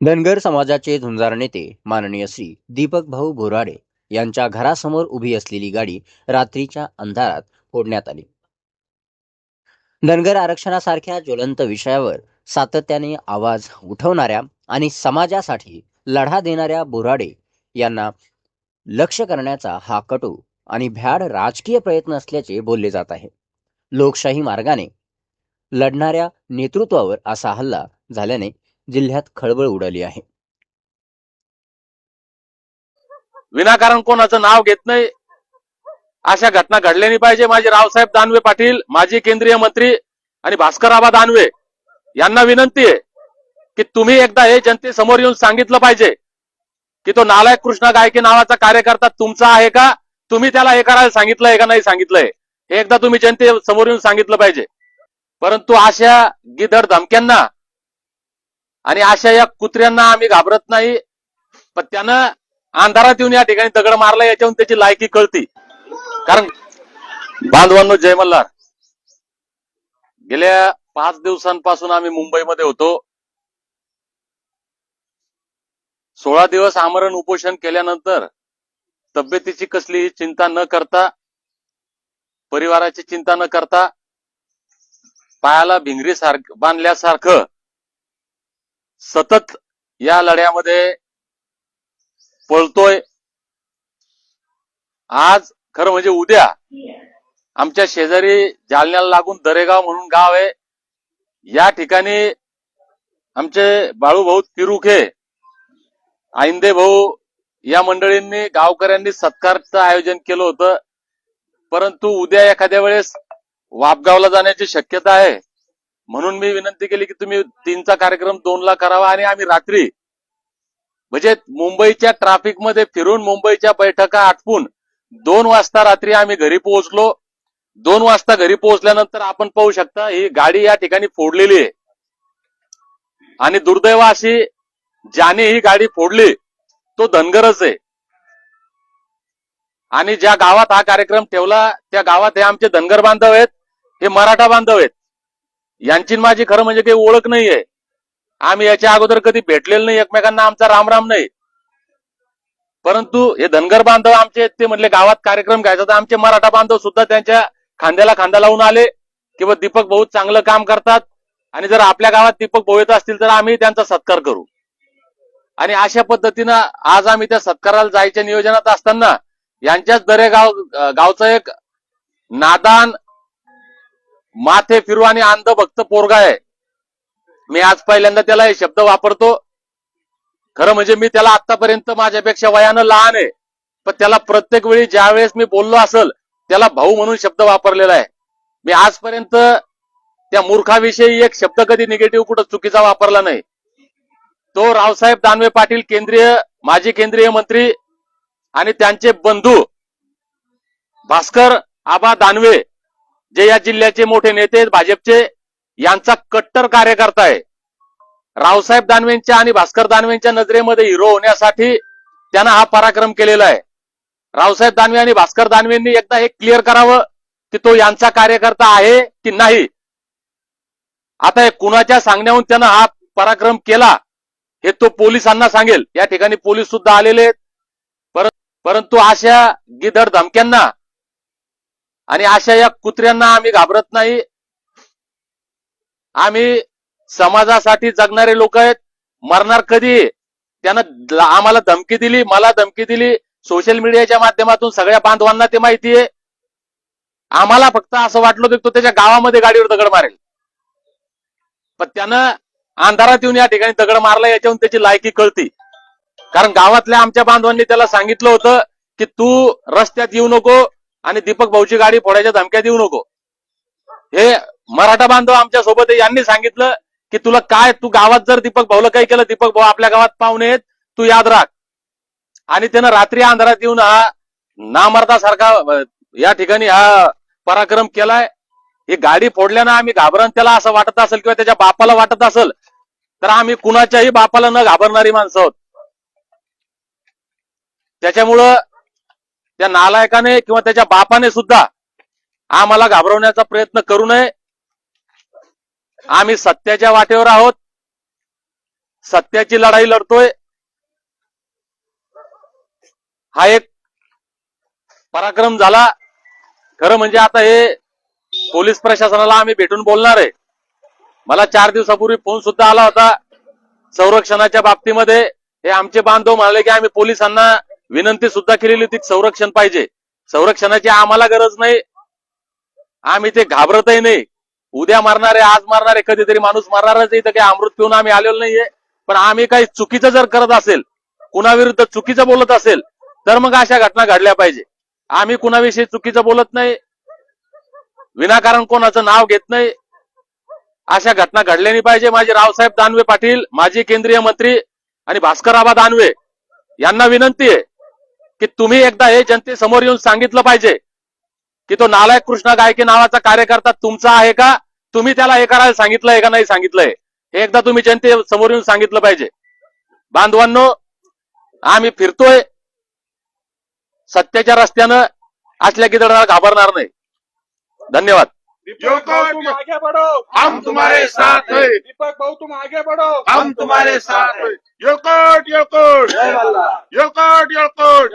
धनगर समाजाचे झुंजार नेते माननीय श्री दीपक भाऊ बोराडे यांच्या घरासमोर उभी असलेली गाडी रात्रीच्या अंधारात फोडण्यात आली. धनगर आरक्षणासारख्या ज्वलंत विषयावर सातत्याने आवाज उठवणाऱ्या आणि समाजासाठी लढा देणाऱ्या बोराडे यांना लक्ष करण्याचा हा कटू आणि भ्याड राजकीय प्रयत्न असल्याचे बोलले जात आहे. लोकशाही मार्गाने लढणाऱ्या नेतृत्वावर असा हल्ला झाल्याने जिल्ह्यात खळबळ उडाली आहे. विनाकारण कोणाचं नाव घेत नाही. अशा घटना घडल्या नाही पाहिजे. माझे रावसाहेब दानवे पाटील माजी केंद्रीय मंत्री आणि भास्कराबा दानवे यांना विनंती आहे की तुम्ही एकदा हे जनतेसमोर येऊन सांगितलं पाहिजे की तो नालायक कृष्णा गायकी नावाचा कार्यकर्ता तुमचा आहे का? तुम्ही त्याला हे करायला सांगितलंय का नाही सांगितलंय? हे एकदा तुम्ही जनतेसमोर येऊन सांगितलं पाहिजे. परंतु अशा गिधड धमक्यांना आणि अशा या कुत्र्यांना आम्ही घाबरत नाही. पण त्यानं अंधारात येऊन या ठिकाणी दगड मारला याच्यावरून त्याची लायकी कळती. कारण बांधवांनो जय मल्हार. गेल्या पाच दिवसांपासून आम्ही मुंबईमध्ये होतो. सोळा दिवस आमरण उपोषण केल्यानंतर तब्येतीची कसलीही चिंता न करता परिवाराची चिंता न करता पायाला भिंगरी सारख बांधल्यासारखं सतत या लढ्यामध्ये पळतोय. आज खरं म्हणजे उद्या आमच्या शेजारी जालन्याला लागून दरेगाव म्हणून गाव आहे. या ठिकाणी आमचे बाळूभाऊ तिरुखे आईंदे भाऊ या मंडळींनी गावकऱ्यांनी सत्कारचं आयोजन केलं होतं. परंतु उद्या एखाद्या वेळेस वापगावला जाण्याची शक्यता आहे. म्हणून मी विनंती केली की तुम्ही तीनचा कार्यक्रम दोनला करावा आणि आम्ही रात्री म्हणजे मुंबईच्या ट्रॅफिकमध्ये फिरून मुंबईच्या बैठका आटपून दोन वाजता रात्री आम्ही घरी पोहोचलो. दोन वाजता घरी पोहोचल्यानंतर आपण पाहू शकता ही गाडी या ठिकाणी फोडलेली आहे. आणि दुर्दैव अशी ज्याने ही गाडी फोडली तो धनगरच आहे. आणि ज्या गावात हा कार्यक्रम ठेवला त्या गावात हे आमचे धनगर बांधव आहेत हे मराठा बांधव आहेत. यांची माझी खरं म्हणजे काही ओळख नाहीये. आम्ही याच्या अगोदर कधी भेटलेलं नाही एकमेकांना आमचा रामराम नाही. परंतु हे धनगर बांधव आमचे ते म्हणले गावात कार्यक्रम घ्यायचा तर आमचे मराठा बांधव सुद्धा त्यांच्या खांद्याला खांदा लावून आले किंवा दीपक भाऊ चांगलं काम करतात. आणि जर आपल्या गावात दीपक भाऊ येत असतील तर आम्ही त्यांचा सत्कार करू. आणि अशा पद्धतीनं आज आम्ही त्या सत्काराला जायच्या नियोजनात असताना यांच्याच दरेगाव गावचं एक नादान माथे फिरू आणि अंध भक्त पोरगा आहे. मी आज पहिल्यांदा त्याला हे शब्द वापरतो. खरं म्हणजे मी त्याला आतापर्यंत माझ्यापेक्षा वयानं लहान आहे. पण त्याला प्रत्येक वेळी ज्या वेळेस मी बोललो असेल त्याला भाऊ म्हणून शब्द वापरलेला आहे. मी आजपर्यंत त्या मूर्खाविषयी एक शब्द कधी निगेटिव्ह कुठं चुकीचा वापरला नाही. तो रावसाहेब दानवे पाटील केंद्रीय माजी केंद्रीय मंत्री आणि त्यांचे बंधू भास्कर आबा दानवे जे या जिल्ह्याचे मोठे नेते भाजपचे यांचा कट्टर कार्यकर्ता आहे. रावसाहेब दानवेंच्या आणि भास्कर दानवेंच्या नजरेमध्ये हिरो होण्यासाठी त्यांना हा पराक्रम केलेला आहे. रावसाहेब दानवे आणि भास्कर दानवेंनी एकदा हे क्लिअर करावं की तो यांचा कार्यकर्ता आहे की नाही. आता हे कुणाच्या सांगण्याहून त्यानं हा पराक्रम केला हे तो पोलिसांना सांगेल. या ठिकाणी पोलीस सुद्धा आलेले आहेत. परंतु अशा गिधड धमक्यांना आणि अशा या कुत्र्यांना आम्ही घाबरत नाही. आम्ही समाजासाठी जगणारे लोक आहेत. मरणार कधी? त्यानं आम्हाला धमकी दिली मला धमकी दिली. सोशल मीडियाच्या माध्यमातून सगळ्या बांधवांना ते माहिती आहे. आम्हाला फक्त असं वाटलं होतं की तो त्याच्या गावामध्ये गाडीवर दगड मारेल. पण त्यानं अंधारात येऊन या ठिकाणी दगड मारला याच्यावरून त्याची लायकी कळती. कारण गावातल्या आमच्या बांधवांनी त्याला सांगितलं होतं की तू रस्त्यात येऊ नको आणि दीपक भाऊची गाडी फोडायच्या धमक्या देऊ नको. हे मराठा बांधव आमच्यासोबत यांनी सांगितलं की तुला काय तू गावात जर दीपक भाऊला काही केलं दीपक भाऊ आपल्या गावात पाहुणे आहेत तू याद राख. आणि त्यानं रात्री अंधारात येऊन हा नामर्दासारखा या ठिकाणी हा पराक्रम केलाय. ही गाडी फोडल्यानं आम्ही घाबरण त्याला असं वाटत असेल किंवा त्याच्या बापाला वाटत असेल तर आम्ही कुणाच्याही बापाला न घाबरणारी माणसं आहोत. त्याच्यामुळं त्या नालायकाने किंवा त्याच्या बापाने सुद्धा आम्हाला घाबरवण्याचा प्रयत्न करू नये. आम्ही सत्याच्या वाटेवर आहोत. सत्याची लढाई लढतोय. हा एक पराक्रम झाला. खरं म्हणजे आता हे पोलीस प्रशासनाला आम्ही भेटून बोलणार आहे. मला चार दिवसापूर्वी फोन सुद्धा आला होता. संरक्षणाच्या बाबतीमध्ये हे आमचे बांधव म्हणाले की आम्ही पोलिसांना विनंती सुद्धा केलेली होती संरक्षण पाहिजे. संरक्षणाची आम्हाला गरज नाही. आम्ही ते घाबरतही नाही. उद्या मारणारे आज मारणारे कधीतरी माणूस मारणारच इथं काही अमृत पिऊन आम्ही आलेलो नाहीये. पण आम्ही काही चुकीचं जर करत असेल कुणाविरुद्ध चुकीचं बोलत असेल तर मग अशा घटना घडल्या पाहिजे. आम्ही कुणाविषयी चुकीचं बोलत नाही. विनाकारण कोणाचं नाव घेत नाही. अशा घटना घडल्या नाही पाहिजे. माझे रावसाहेब दानवे पाटील माजी केंद्रीय मंत्री आणि भास्करआबा दानवे यांना विनंती आहे. की तुम्ही एकदा हे जनतेसमोर येऊन सांगितलं पाहिजे की तो नालायक कृष्णा गायके नावाचा कार्यकर्ता तुमचा आहे का? तुम्ही त्याला हे करायला सांगितलंय का नाही सांगितलंय? हे एकदा तुम्ही जनतेसमोर येऊन सांगितलं पाहिजे. बांधवांनो आम्ही फिरतोय. सत्याच्या रस्त्यानं असल्या गिदडाला घाबरणार नाही. धन्यवाद. दीपक भाऊ तुम आगे बढ़ो हम तुम्हारे साथ हैं। दीपक भाऊ तुम आगे बढ़ो हम तुम्हारे साथ हैं। योकोट योकोट योकोट योकोट